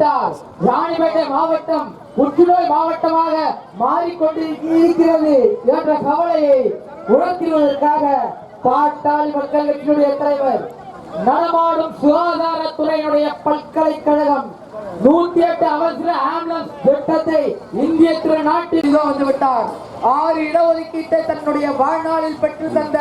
ஏற்பட்டால் ராணிப்பேட்டை மாவட்டம் புற்றுநோய் மாவட்டமாக மாறிக்கொண்டிருக்கிறது என்ற கவலையை உணர்த்துவதற்காக பாட்டாளி மக்கள் கட்சியினுடைய தலைவர் நடமாடும் சுகாதாரத்துறையினுடைய பல்கலைக்கழகம் நூத்தி எட்டு அவசர ஆம்புலன்ஸ் திட்டத்தை இந்திய திருநாட்டில் வந்து விட்டார் ஆறு இடஒதுக்கீட்டை தன்னுடைய வாழ்நாளில் பெற்று தந்த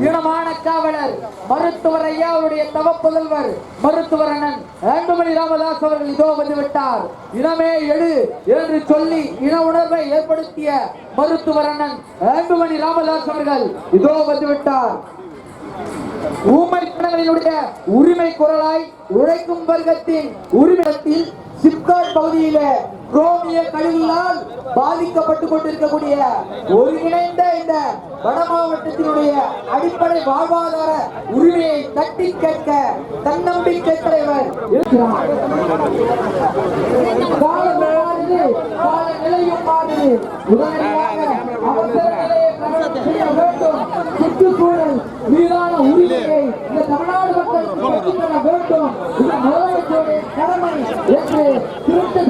ஈனமான காவலர் மருத்துவர் ஐயா அவருடைய தவ புதல்வர் மருத்துவர் அண்ணன் அன்புமணி ராமதாஸ் அவர்கள் இதோ வந்து விட்டார். இனமே எழு என்று சொல்லி இன உணர்வை ஏற்படுத்திய மருத்துவர் அண்ணன் அன்புமணி ராமதாஸ் அவர்கள் இதோ வந்துவிட்டார் ஊமை பிணங்களினுடைய உரிமை குரலாய் உழைக்கும் வர்க்கத்தின் உரிமத்தில் சிப்காட் பகுதியில குரோமிய கழிவுகளால் பாதிக்கப்பட்டுக் கொண்டிருக்கக்கூடிய ஒருங்கிணைந்த இந்த வட மாவட்டத்தினுடைய அடிப்படை வாழ்வாதார உரிமையை தட்டி கேட்க தன்னம்பிக்கை தலைவர் காலநிலையும் மாறுது உடனடியாக அவசர நிலை செய்ய வேண்டும். சுற்றுச்சூழல் மீதான உரிமையை இந்த தமிழ்நாடு மக்கள் பெற வேண்டும். இது முதலமைச்சருடைய கடமை என்று திருட்டு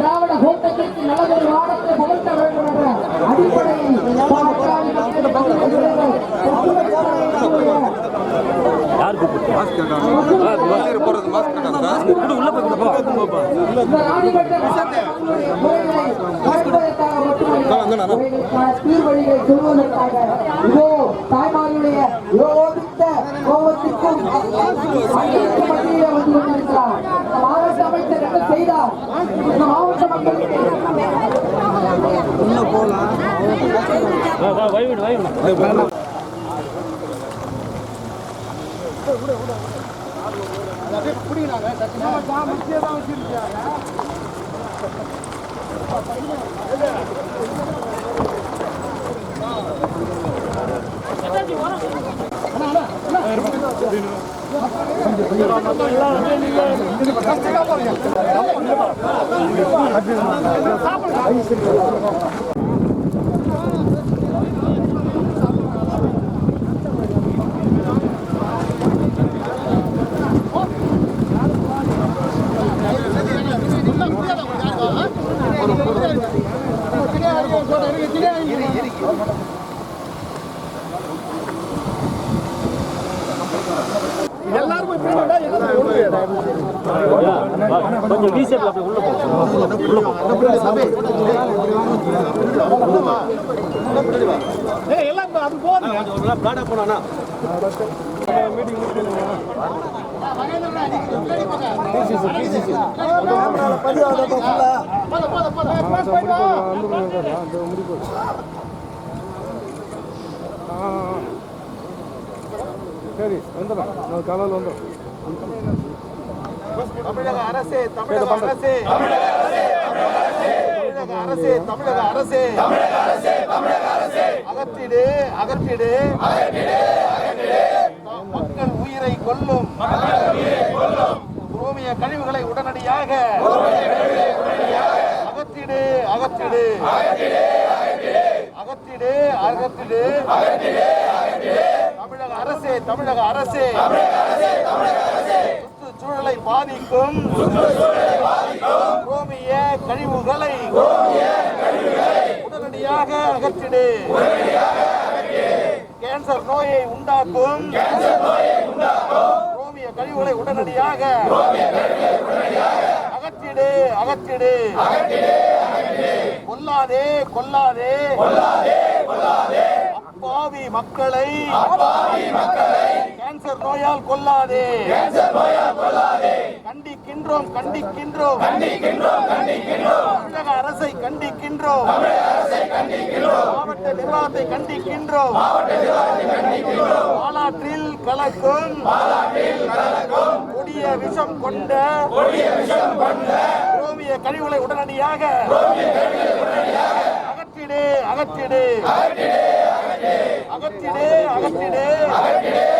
தீர்வழிகளை சொல்வதற்காக. இதோ தாய்மாருடைய யோகித்த கோபத்திற்கும் மத்தியிலே வந்து கொண்டிருக்கிறார். மாவட்ட அமைச்சர் என்ன செய்தார்? இந்த மாவட்ட மக்களுக்கு உள்ள போலாம். வைவிடு வைவிடு புடிக்கிறாங்க சத்தியமா முக்கியதான் வச்சிருக்காங்க சாப்பிடுங்க கொஞ்சம் விசேட்ல அப்படியே உள்ள உள்ள போகும் ஏய் அது போதும் ஒரு போ சரி வந்துடும். நான் காலையில் வந்துடும். தமிழக அரசே தமிழக அரசே. தமிழக அரசே தமிழக அரசே. அகற்றிடு அகற்றிடு. மக்கள் உயிரை கொல்லும். பூமிய கழிவுகளை உடனடியாக அகற்றிடு அகற்றிடு அகற்றிடு. அகற்றிடு தமிழக அரசே தமிழக அரசே. சுற்றுச்சூழலை பாதிக்கும். பூமிய கழிவுகளை உடனடியாக அகற்றிடு. கேன்சர் நோயை உண்டாக்கும். பூமிய கழிவுகளை உடனடியாக அகற்றிடு அகற்றிடு. கொல்லாதே கொல்லாதே. அப்பாவி மக்களை. கேன்சர் நோயால் கொல்லாதே. கண்டிக்கின்றோம் கண்டிக்கின்றோம். தமிழக அரசை கண்டிக்கின்றோம். மாவட்ட நிர்வாகத்தை கண்டிக்கின்றோம். பாலாற்றில் கலக்கும். கொடிய விஷம் கொண்ட. ரோமிய கழிவுகளை உடனடியாக. அகற்றிடு அகற்றிடு. அகற்றிடு அகற்றிடு. தமிழக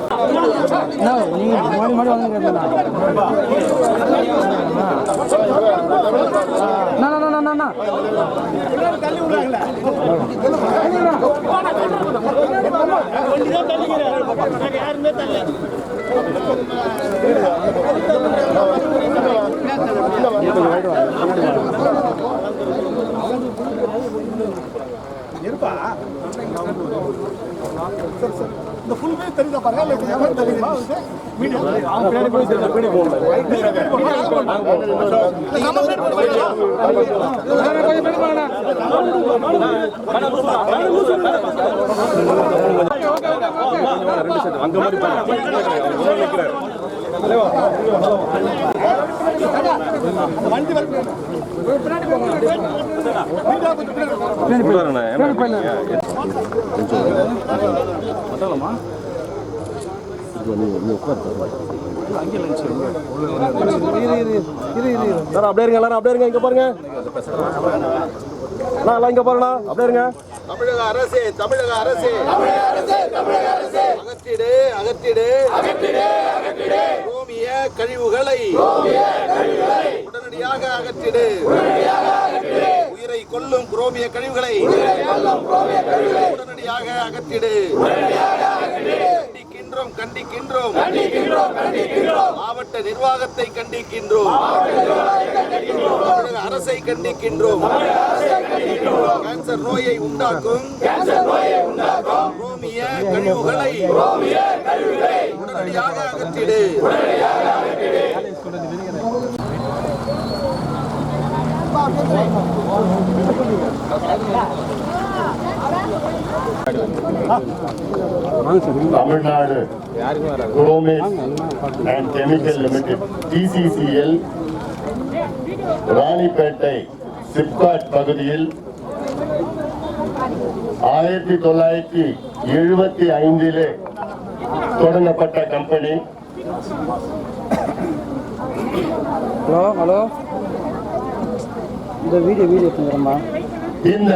நீங்க மாடி மாடி வந்து கேட்கலாம் இருப்பா. வாங்க சார் இந்த ஃபுல் பேஜ் தெரியுதா? பாருங்க. இல்லை அப்படியே இருங்க எல்லாரும் அப்படியே இருங்க இங்க பாருங்க. அண்ணா, எல்லாம் இங்க பாருங்க அப்படியே இருங்க. தமிழக அரசே தமிழக அரசே. அகற்றிடு அகற்றிடு. ரோமிய கழிவுகளை உடனடியாக அகற்றிடு. உயிரை கொல்லும் குரோமிய கழிவுகளை உடனடியாக அகற்றிடு. கண்டிக்கின்றோம் கண்டிக்கின்றோம். மாவட்ட நிர்வாகத்தை கண்டிக்கின்றோம். தமிழக அரசை கண்டிக்கின்றோம். கேன்சர் நோயை உண்டாக்கும். ரோமிய கழிவுகளை உடனடியாக அகற்றிடு. Tamil Nadu chromates and chemical limited TCCL Ranipet SIPCOT பகுதியில் ஆயிரத்தி தொள்ளாயிரத்தி எழுபத்தி ஐந்திலே தொடங்கப்பட்ட கம்பெனி ஹலோ ஹலோ. இந்த வீடியோ வீடியோ எடுத்துக்கிறேம்மா இந்த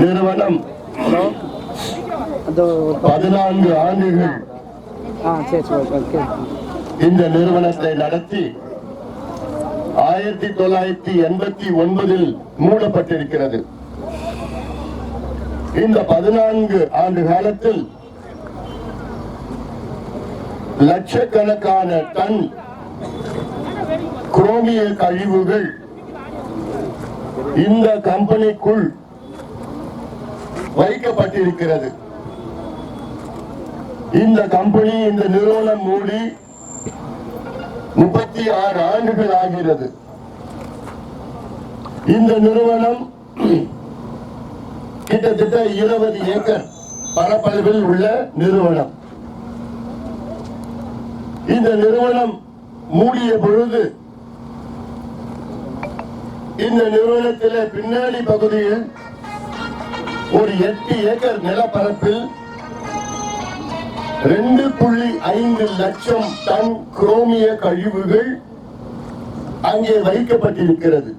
நிறுவனம் ஹலோ. அந்த பதினான்கு ஆண்டுகள் ஆ சரி சரி ஓகே. இந்த நிறுவனத்தை நடத்தி ஆயிரத்தி தொள்ளாயிரத்தி எண்பத்தி ஒன்பதில் மூடப்பட்டிருக்கிறது. இந்த பதினான்கு ஆண்டு காலத்தில் லட்சக்கணக்கான டன் குரோமிய கழிவுகள் இந்த கம்பெனிக்குள் வைக்கப்பட்டிருக்கிறது. இந்த கம்பெனி இந்த நிறுவனம் மூடி முப்பத்தி ஆறு ஆண்டுகள் ஆகிறது. இந்த நிறுவனம் கிட்டத்தட்ட இருபது ஏக்கர் பரப்பளவில் உள்ள நிறுவனம். இந்த நிறுவனம் மூடிய பொழுது இந்த நிறுவனத்திலே பின்னாடி பகுதியில் ஒரு எட்டு ஏக்கர் நிலப்பரப்பில் ரெண்டு புள்ளி ஐந்து லட்சம் டன் குரோமிய கழிவுகள் அங்கே வைக்கப்பட்டிருக்கிறது.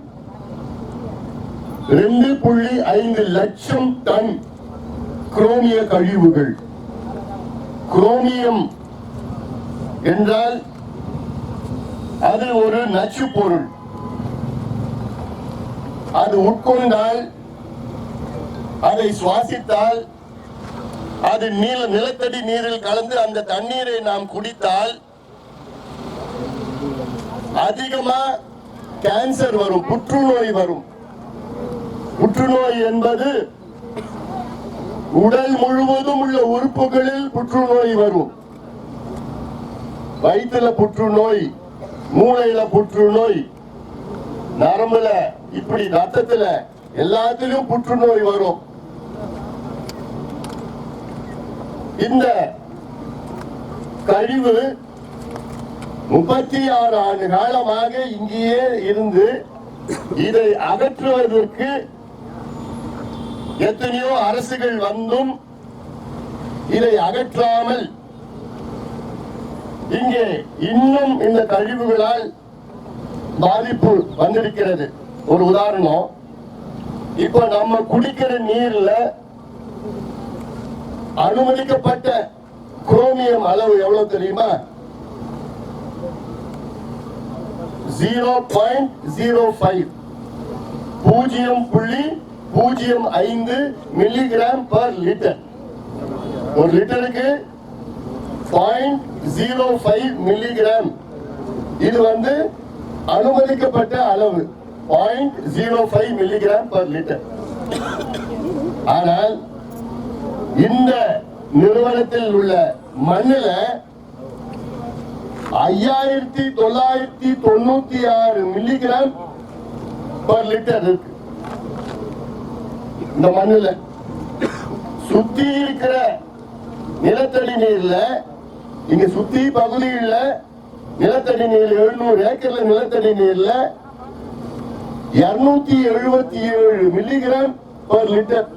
ரெண்டு புள்ளி ஐந்து லட்சம் டன் குரோமிய கழிவுகள். குரோமியம் என்றால் அது ஒரு நச்சு பொருள். அது உட்கொண்டால் அதை சுவாசித்தால் அது நீல நிலத்தடி நீரில் கலந்து அந்த தண்ணீரை நாம் குடித்தால் அதிகமா கேன்சர் வரும் புற்றுநோய் வரும். புற்றுநோய் என்பது உடல் முழுவதும் உள்ள உறுப்புகளில் புற்றுநோய் வரும். வயிற்றுல புற்றுநோய் மூளையில புற்றுநோய் நரம்புல இப்படி ரத்தத்துல எல்லாத்திலும் புற்றுநோய் வரும். இந்த கழிவு முப்பத்தி ஆறு ஆண்டு காலமாக இங்கேயே இருந்து இதை அகற்றுவதற்கு எத்தனையோ அரசுகள் வந்தும் இதை அகற்றாமல் இங்கே இன்னும் இந்த கழிவுகளால் பாதிப்பு வந்திருக்கிறது. ஒரு உதாரணம் இப்ப நம்ம குடிக்கிற நீர்ல அனுமதிக்கப்பட்ட குரோமியம் அளவு எவ்வளவு தெரியுமா? Zero point zero five. பூஜ்ஜியம் புள்ளி பூஜ்ஜியம் ஐந்து மில்லிகிராம் பர் லிட்டர். ஒரு லிட்டருக்கு பாயிண்ட் ஜீரோ ஃபைவ் மில்லிகிராம். இது வந்து அனுமதிக்கப்பட்ட அளவு. Point zero five milligram per litre. ஆனால் இந்த நிறுவனத்தில் உள்ள மண்ணில் ஐயாயிரத்தி தொள்ளாயிரத்தி தொண்ணூத்தி ஆறு மில்லிகிராம் பர் லிட்டர் இருக்கு. இந்த மண்ணில். சுத்தி இருக்கிற நிலத்தடி நீர்ல இங்க சுத்தி பகுதியில் நிலத்தடி நீர் எழுநூறு ஏக்கர்ல நிலத்தடி நீர்ல இருநூத்தி எழுபத்தி ஏழு மில்லிகிராம் பர் லிட்டர்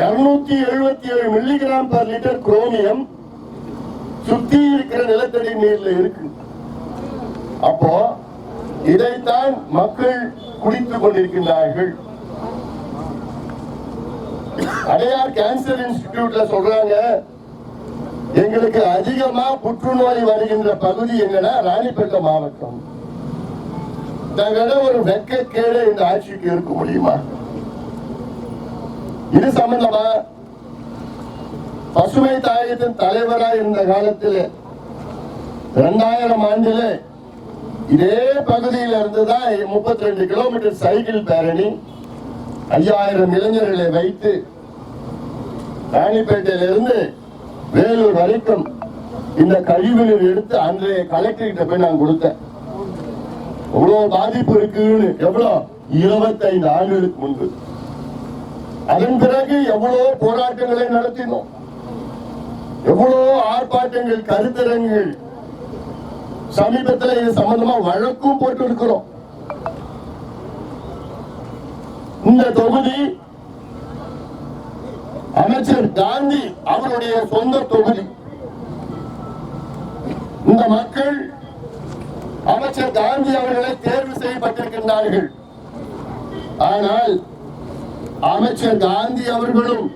இருநூத்தி எழுபத்தி ஏழு மில்லிகிராம் பர் லிட்டர் குரோமியம் சுத்தி இருக்கிற நிலத்தடி நீர்ல இருக்கு. அப்போ இதைத்தான் மக்கள் குடித்துக் கொண்டிருக்கின்றார்கள். அடையார் கேன்சர் இன்ஸ்டிடியூட்ல சொல்றாங்க எங்களுக்கு அதிகமா புற்றுநோய் வருகின்ற பகுதி என்னன்னா ராணிப்பேட்டை மாவட்டம். இதை விட ஒரு வெட்கக்கேடு இந்த ஆட்சிக்கு இருக்க முடியுமா? இது சம்பந்தமா பசுமை தாயகத்தின் தலைவராக இருந்த காலத்தில் இரண்டாயிரம் ஆண்டில் இதே பகுதியில் இருந்துதான் முப்பத்தி ரெண்டு கிலோமீட்டர் சைக்கிள் பேரணி ஐயாயிரம் இளைஞர்களை வைத்து ராணிப்பேட்டையிலிருந்து வேலூர் வரைக்கும் இந்த கழிவுநீர் எடுத்து அன்றைய கலெக்டர் கிட்ட போய் நான் கொடுத்தேன். இவ்வளவு பாதிப்பு இருக்குன்னு எவ்வளவு இருபத்தைந்து ஆண்டுகளுக்கு முன்பு. அதன் பிறகு எவ்வளவு போராட்டங்களை நடத்தினோம். எவ்வளவு ஆர்ப்பாட்டங்கள் கருத்தரங்குகள் சமீபத்தில் இது சம்பந்தமா வழக்கும் போட்டு இருக்கிறோம் இந்த தொகுதி அமைச்சர் காந்தி அவருடைய சொந்த தொகுதி. இந்த மக்கள் அமைச்சர் காந்தி அவர்களை தேர்வு செய்யப்பட்டிருக்கின்றார்கள். ஆனால் அமைச்சர் காந்தி அவர்களும்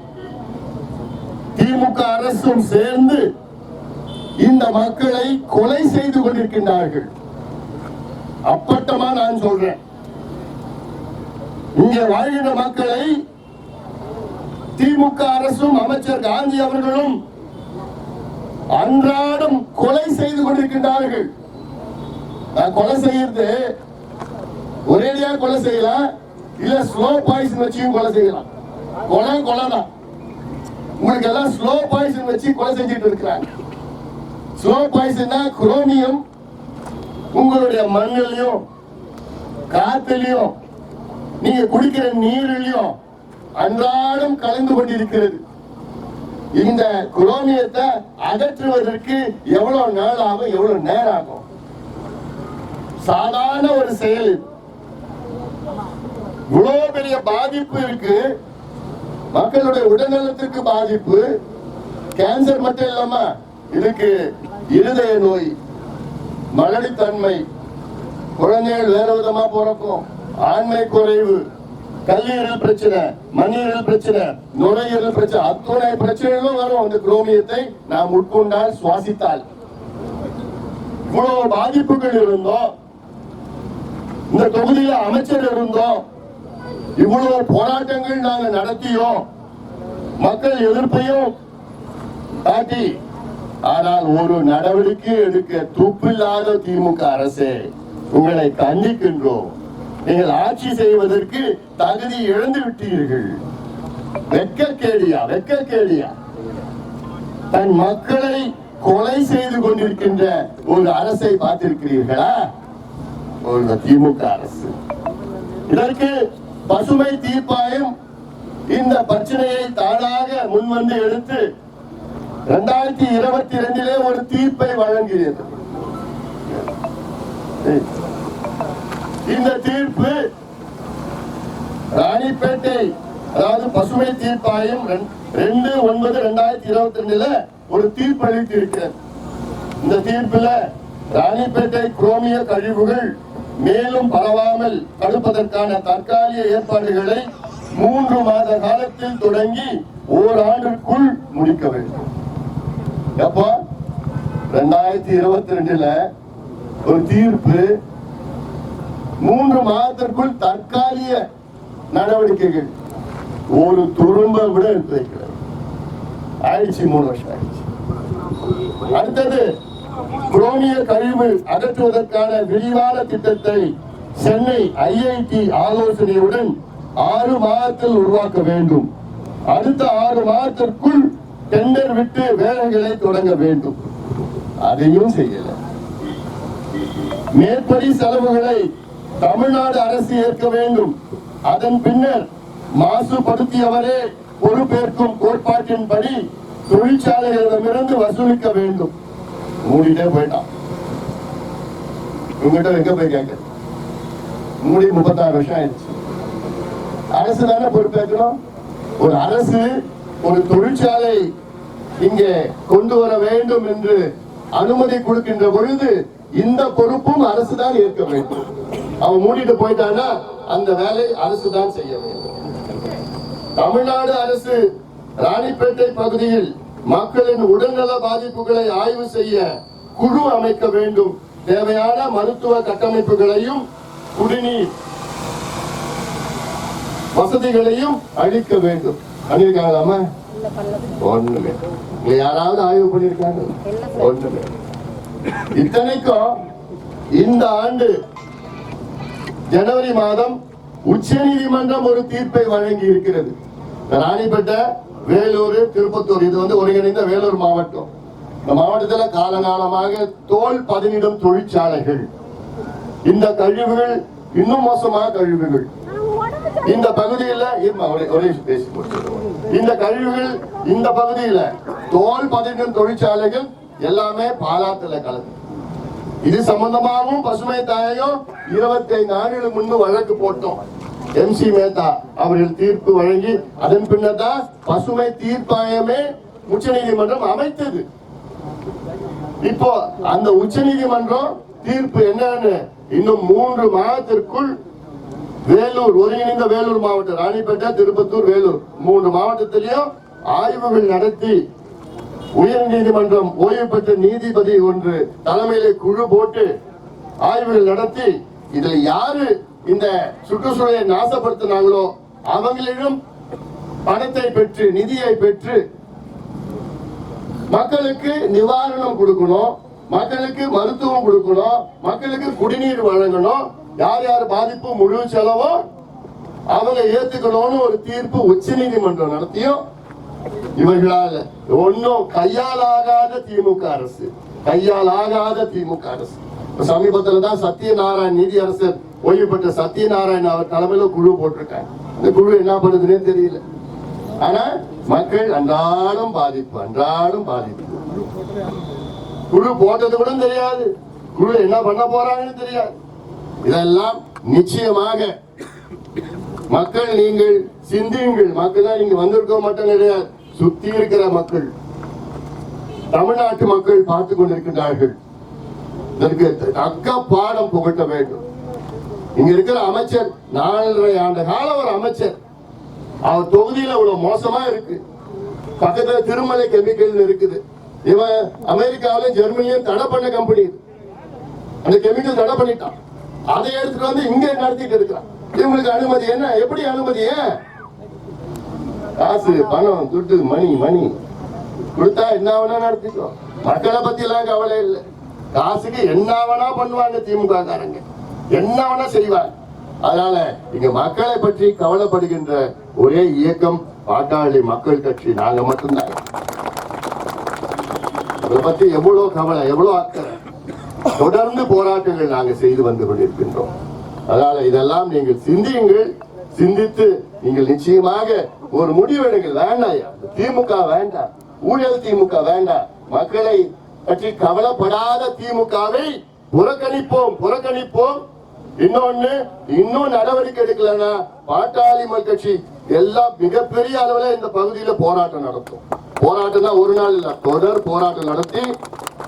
திமுக அரசும் சேர்ந்து இந்த மக்களை கொலை செய்து கொண்டிருக்கின்றார்கள். அப்பட்டமா நான் சொல்றேன். இங்கே வாழ்கின்ற மக்களை திமுக அரசும் அமைச்சர் காந்தி அவர்களும் அன்றாடம் கொலை செய்து கொண்டிருக்கின்றார்கள். நான் கொலை செய்யறது ஒரேடியா கொலை செய்யலாம் இல்ல ஸ்லோ பாய்சன் வச்சியும் கொலை செய்யலாம். கொலை கொலை தான் உங்களுக்கு எல்லாம் ஸ்லோ பாய்சன் வச்சு கொலை செஞ்சுட்டு இருக்கிறாங்க. ஸ்லோ பாய்சன்னா குரோமியம் உங்களுடைய மண்ணிலையும் காத்திலையும் நீங்க குடிக்கிற நீரிலையும் அன்றாடம் கலந்து கொண்டிருக்கிறது. இந்த குரோமியத்தை அகற்றுவதற்கு எவ்வளவு நாள் ஆகும் எவ்வளவு நேரம் ஆகும்? சாதாரண ஒரு செயல் இவ்வளவு பெரிய பாதிப்பு இருக்கு. மக்களுடைய உடல்நலத்திற்கு பாதிப்பு. கேன்சர் மட்டும் இல்லாம இதுக்கு இருதய நோய் மலடித்தன்மை குழந்தைகள் வேற விதமா பிறக்கும். ஆண்மை குறைவு கல்லீரல் பிரச்சனை மண்ணீரல் பிரச்சனை நுரையீரல் பிரச்சனை அத்துணை பிரச்சனைகளும் வரும். அந்த குரோமியத்தை நாம் உட்கொண்டால் சுவாசித்தால். இவ்வளவு பாதிப்புகள் இருந்தோம். இந்த தொகுதியில அமைச்சர் இருந்தோம். இவ்வளவு போராட்டங்கள் நாங்க நடத்தியோம். மக்கள் எதிர்ப்பையும் காட்டி ஆனால் ஒரு நடவடிக்கை எடுக்க துப்பில்லாத திமுக அரசே உங்களை கண்டிக்கின்றோம். நீங்கள் ஆட்சி செய்வதற்கு தகுதி இழந்து விட்டீர்கள். வெக்க கேளியா வெக்க கேளியா தன் மக்களை கொலை செய்து கொண்டிருக்கின்ற ஒரு அரசை பார்த்திருக்கிறீர்களா? ஒரு திமுக அரசு. இதற்கு பசுமை தீர்ப்பாயம் இந்த பிரச்சனையை தானாக முன்வந்து எடுத்து இரண்டாயிரத்தி இருபத்தி இரண்டிலே ஒரு தீர்ப்பை வழங்கியது. இந்த தீர்ப்பு ராணிப்பேட்டை அதாவது பசுமை தீர்ப்பாயம் ரெண்டு ஒன்பது ரெண்டாயிரத்தி இருபத்தி ரெண்டுல ஒரு தீர்ப்பு அளித்து இருக்கிறது இந்த தீர்ப்புல ராணிப்பேட்டை குரோமிய கழிவுகள் மேலும் பரவாமல் தடுப்பதற்கான தற்காலிக ஏற்பாடுகளை மூன்று மாத காலத்தில் தொடங்கி ஓராண்டுக்குள் முடிக்க வேண்டும். எப்போ? ரெண்டாயிரத்தி இருபத்தி ரெண்டுல ஒரு தீர்ப்பு மூன்று மாதத்திற்குள் தற்காலிக நடவடிக்கைகள். ஒரு துரும்ப விட எடுத்து வைக்கிறது ஆயிடுச்சு மூணு வருஷம் ஆயிடுச்சு. அடுத்தது குரோமிய கழிவு அகற்றுவதற்கான விரிவான திட்டத்தை சென்னை ஐஐடி ஆலோசனையுடன் ஆறு மாதத்தில் உருவாக்க வேண்டும். அடுத்த ஆறு மாதத்திற்குள் டெண்டர் விட்டு வேலைகளை தொடங்க வேண்டும். அதையும் செய்யல. மேற்படி செலவுகளை தமிழ்நாடு அரசு ஏற்க வேண்டும். அதன் பின்னர் மாசுபடுத்தியவரே பொறுப்பேற்கும் கோட்பாட்டின்படி தொழிற்சாலைகளிடமிருந்து வசூலிக்க வேண்டும். மூடிட்டே போயிட்டான். உங்ககிட்ட எங்க போய் கேட்க? மூடி முப்பத்தாறு வருஷம் ஆயிடுச்சு. அரசு தானே பொறுப்பேற்கணும்? ஒரு அரசு ஒரு தொழிற்சாலை இங்கே கொண்டு வர வேண்டும் என்று அனுமதி கொடுக்கின்ற பொழுது இந்த பொறுப்பும் அரசுதான் ஏற்க வேண்டும். அவன் மூடிட்டு போயிட்டான்னா அந்த வேலை அரசு தான் செய்ய வேண்டும். தமிழ்நாடு அரசு ராணிப்பேட்டை பகுதியில் மக்களின் உடல்நல பாதிப்புகளை ஆய்வு செய்ய குழு அமைக்க வேண்டும். தேவையான மருத்துவ கட்டமைப்புகளையும் குடிநீர் வசதிகளையும் அளிக்க வேண்டும். பண்ணிருக்காங்களாமா ஒண்ணுமே. யாராவது ஆய்வு பண்ணிருக்காங்க? ஒண்ணுமே. இத்தனைக்கும் இந்த ஆண்டு ஜனவரி மாதம் உச்ச நீதிமன்றம் ஒரு தீர்ப்பை வழங்கி இருக்கிறது ராணிப்பேட்டை வேலூர் திருப்பத்தூர் இது வந்து ஒருங்கிணைந்த வேலூர் மாவட்டம். இந்த மாவட்டத்தில் காலகாலமாக தோல் பதனிடும் தொழிற்சாலைகள். இந்த கழிவுகள் இன்னும் மோசமான கழிவுகள். இந்த பகுதியில் இந்த கழிவுகள் இந்த பகுதியில் தோல் பதனிடும் தொழிற்சாலைகள் எல்லாமே பாலாத்துல கலந்து. இது சம்பந்தமாகவும் பசுமை தாயகம் இருபத்தி ஐந்து ஆண்டுகளுக்கு முன்பு வழக்கு போட்டோம். எம் சி மேத்தா அவர்கள் தீர்ப்பு வழங்கி அதன் பின்னர் தான் பசுமை தீர்ப்பாயமே உச்ச நீதிமன்றம் அமைத்தது. இப்போ அந்த உச்ச நீதிமன்றம் தீர்ப்பு என்னன்னு இன்னும் மூன்று மாதத்திற்குள் வேலூர் ஒருங்கிணைந்த வேலூர் மாவட்டம் ராணிப்பேட்டை திருப்பத்தூர் வேலூர். மூன்று மாவட்டத்திலையும் ஆய்வுகள் நடத்தி உயர் நீதிமன்றம் ஓய்வு பெற்ற நீதிபதி ஒன்று தலைமையிலே குழு போட்டு ஆய்வுகள் நடத்தி இதுல யாரு இந்த சுற்றுச்சூழலை நாசப்படுத்தினாங்களோ அவங்களிடம் பணத்தை பெற்று நிதியை பெற்று மக்களுக்கு நிவாரணம் கொடுக்கணும் மக்களுக்கு மருத்துவம் கொடுக்கணும் மக்களுக்கு குடிநீர் வழங்கணும் யார் யார் பாதிப்பு முழு செலவும் அவங்க ஏத்துக்கணும்னு ஒரு தீர்ப்பு உச்ச நீதிமன்றம் நடத்தியும் இவர்களால் ஒன்றும் கையால் ஆகாத திமுக அரசு கையால் ஆகாத திமுக அரசு. சமீபத்தில் தான் சத்யநாராயண் நீதி அரசர் ஓய்வு பெற்ற சத்யநாராயண் அவர் தலைமையில குழு போட்டிருக்காங்க. இந்த குழு என்ன பண்ணுதுன்னே தெரியல. ஆனா மக்கள் அன்றாடம் பாதிப்பு அன்றாடம் பாதிப்பு. குழு போட்டது கூட தெரியாது. குழு என்ன பண்ண போறாங்கன்னு தெரியாது. இதெல்லாம் நிச்சயமாக மக்கள் நீங்கள் சிந்தியுங்கள். மக்கள் தான் நீங்க வந்திருக்க மட்டும் கிடையாது சுத்தி இருக்கிற மக்கள் தமிழ்நாட்டு மக்கள் பார்த்து கொண்டிருக்கின்றார்கள். இதற்கு தக்க பாடம் புகட்ட வேண்டும். இங்க இருக்கிற அமைச்சர் நாலரை ஆண்டு கால ஒரு அமைச்சர். அவர் தொகுதியில இவ்வளவு மோசமா இருக்கு. பக்கத்துல திருமலை கெமிக்கல் இருக்குது. இவன் அமெரிக்காவிலும் ஜெர்மனியும் தடை பண்ண கம்பெனி அந்த கெமிக்கல் தடை பண்ணிட்டான். அதை எடுத்துட்டு வந்து இங்க நடத்திட்டு இருக்கிறான். இவங்களுக்கு அனுமதி என்ன? எப்படி அனுமதி ஏன்? காசு பணம் துட்டு மணி மணி கொடுத்தா என்ன வேணா நடத்திக்கோ மக்களை பத்தி எல்லாம் கவலை இல்லை. காசுக்கு என்ன வேணா பண்ணுவாங்க திமுக காரங்க என்ன வேணா செய்வாங்க. அதனால இங்க மக்களை பற்றி கவலைப்படுகின்ற ஒரே இயக்கம் பாட்டாளி மக்கள் கட்சி. நாங்க மட்டும்தான். இதை பத்தி எவ்வளவு கவலை எவ்வளவு அக்கறை. தொடர்ந்து போராட்டங்கள் நாங்க செய்து வந்து கொண்டிருக்கின்றோம். அதனால இதெல்லாம் நீங்கள் சிந்தியுங்கள். சிந்தித்து நீங்கள் நிச்சயமாக ஒரு முடிவு முடிவெடுங்கள் வேண்டாம். ஐயா. திமுக வேண்டாம். ஊழல் திமுக வேண்டாம். மக்களை பற்றி கவலைப்படாத திமுகவை புறக்கணிப்போம் புறக்கணிப்போம். இன்னொன்னு இன்னும் நடவடிக்கை எடுக்கலன்னா பாட்டாளி மக்கள் கட்சி எல்லாம் மிகப்பெரிய அளவுல இந்த பகுதியில போராட்டம் நடத்தும். போராட்டம் தான் ஒரு நாள் இல்ல தொடர் போராட்டம் நடத்தி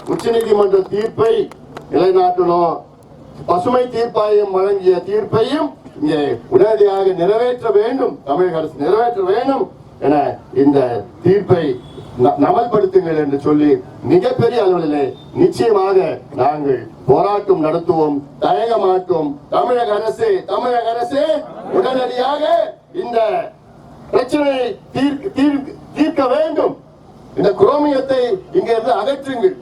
உச்சநீதிமன்ற தீர்ப்பை நிலைநாட்டணும். பசுமை தீர்ப்பாயம் வழங்கிய தீர்ப்பையும் இங்கே உடனடியாக நிறைவேற்ற வேண்டும் தமிழக அரசு நிறைவேற்ற வேண்டும் என இந்த தீர்ப்பை அமல்படுத்துங்கள் நமல்படுத்துங்கள் என்று சொல்லி மிகப்பெரிய அளவிலே நிச்சயமாக நாங்கள் போராட்டம் நடத்துவோம் தயங்க மாட்டோம் தமிழக அரசு தமிழக அரசு உடனடியாக இந்த பிரச்சனையை தீர்க்க தீர்க்க- தீர்க்க வேண்டும். இந்த குரோமியத்தை இங்க இருந்து அகற்றுங்கள்.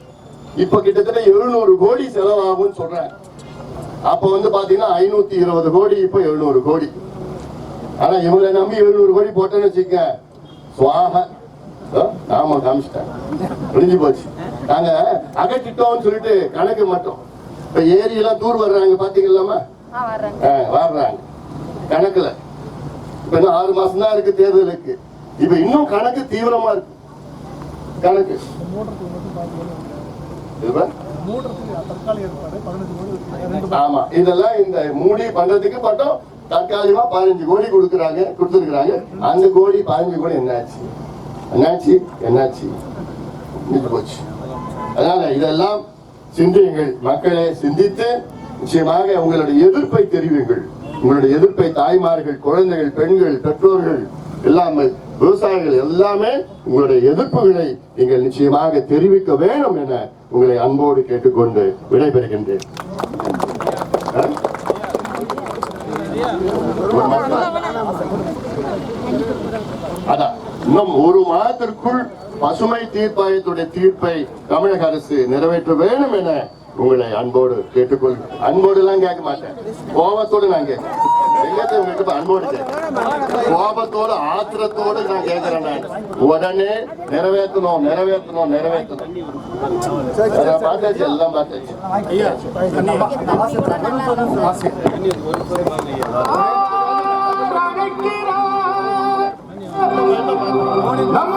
இப்ப கிட்டத்தட்ட 700 கோடி செலவாகும் சொல்றேன் அப்ப வந்து பாத்தீங்கன்னா ஐநூத்தி இருபது கோடி இப்ப 700 கோடி. ஆனா இவங்களை நம்பி 700 கோடி போட்டேன்னு வச்சுக்க சுவாக. நாம காமிச்சிட்டேன். முடிஞ்சு போச்சு. நாங்க அகற்றிட்டோம்னு சொல்லிட்டு கணக்கு மட்டும். இப்ப ஏரி எல்லாம் தூர் வர்றாங்க பாத்தீங்களாமா வர்றாங்க. கணக்குல. இப்ப இன்னும் ஆறு மாசம் தான் இருக்கு தேர்தலுக்கு இப்ப இன்னும் கணக்கு தீவிரமா இருக்கு. கணக்கு. இதுவா? ஆமா இதெல்லாம் இந்த மூடி பண்றதுக்கு மட்டும் தற்காலிகமா பதினஞ்சு கோடி கொடுக்கறாங்க கொடுத்துருக்காங்க அந்த கோடி பதினஞ்சு கோடி என்னாச்சு? என்னாச்சு? என்னாச்சு? முடிஞ்சு போச்சு. அதனால இதெல்லாம் சிந்தியுங்கள். மக்களே சிந்தித்து நிச்சயமாக உங்களுடைய எதிர்ப்பை தெரிவிங்கள் உங்களுடைய எதிர்ப்பை தாய்மார்கள் குழந்தைகள் பெண்கள் பெற்றோர்கள் எல்லாமே விவசாயிகள் எல்லாமே உங்களுடைய எதிர்ப்புகளை நீங்கள் நிச்சயமாக தெரிவிக்க வேண்டும் என உங்களை அன்போடு கேட்டுக்கொண்டு விடைபெறுகின்றேன். ஒரு அதான் இன்னும் ஒரு மாதத்திற்குள் பசுமை தீர்ப்பாயத்துடைய தீர்ப்பை தமிழக அரசு நிறைவேற்ற வேண்டும் என உங்களை அன்போடு கேட்டுக்கொள் அன்போடு எல்லாம் கேட்க மாட்டேன் கோபத்தோடு நான் கேட்கிறேன் எங்கத்தை உங்ககிட்ட அன்போடு கேட்கிறேன் கோபத்தோடு ஆத்திரத்தோடு நான் கேட்கிறேன் நான் உடனே நிறைவேற்றணும் நிறைவேற்றணும் நிறைவேற்றணும் பார்த்தாச்சு எல்லாம் பார்த்தாச்சு நம்ம